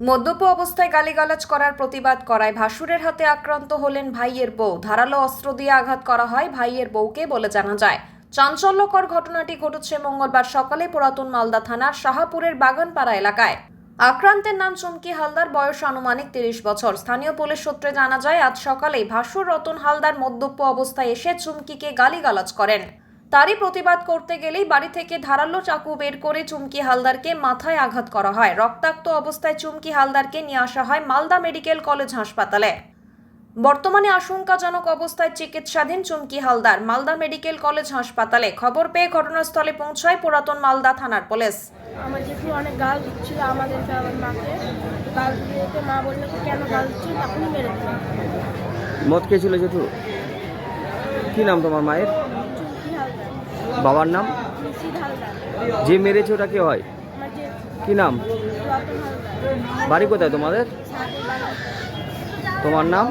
মদ্যপ অবস্থায় গালিগালাজ করার প্রতিবাদ করায় ভাসুরের হাতে আক্রান্ত হলেন ভাইয়ের বউ। ধারালো অস্ত্র দিয়ে আঘাত করা হয় ভাইয়ের বউকে বলে জানা যায়। চাঞ্চল্যকর ঘটনাটি ঘটেছে মঙ্গলবার সকালে পুরাতন মালদা থানার শাহাপুরের বাগানপাড়া এলাকায়। আক্রান্তের নাম চুমকি হালদার, বয়স আনুমানিক তিরিশ বছর। স্থানীয় পুলিশ সূত্রে জানা যায়, আজ সকালেই ভাসুর রতন হালদার মদ্যপ অবস্থায় এসে চুমকিকে গালিগালাজ করেন। তারই প্রতিবাদ করতে গেলেই বাড়ি থেকে ধারালো চাকু বের করে চুমকি হালদারকে মাথায় আঘাত করা হয়। রক্তাক্ত অবস্থায় চুমকি হালদারকে নিয়ে আসা হয় মালদা মেডিকেল কলেজ হাসপাতালে। বর্তমানে আশঙ্কাজনক অবস্থায় চিকিৎসাধীন চুমকি হালদার মালদা মেডিকেল কলেজ হাসপাতালে। খবর পেয়ে ঘটনাস্থলে পৌঁছায় পুরাতন মালদা থানার পুলিশ। আমার জেঠু অনেক গাল দিচ্ছিল আমাদের মাকে। গাল দিতে মা বলল কেন গাল দিচ্ছিল তখনই মেরে দিল। মদ খেয়েছিল জেঠু? কি নাম তোমার মায়ের? বাবার নাম? যে মেরেছে ওটা কে হয়? কি নাম? বাড়ি কোথায় তোমাদের? তোমার নাম?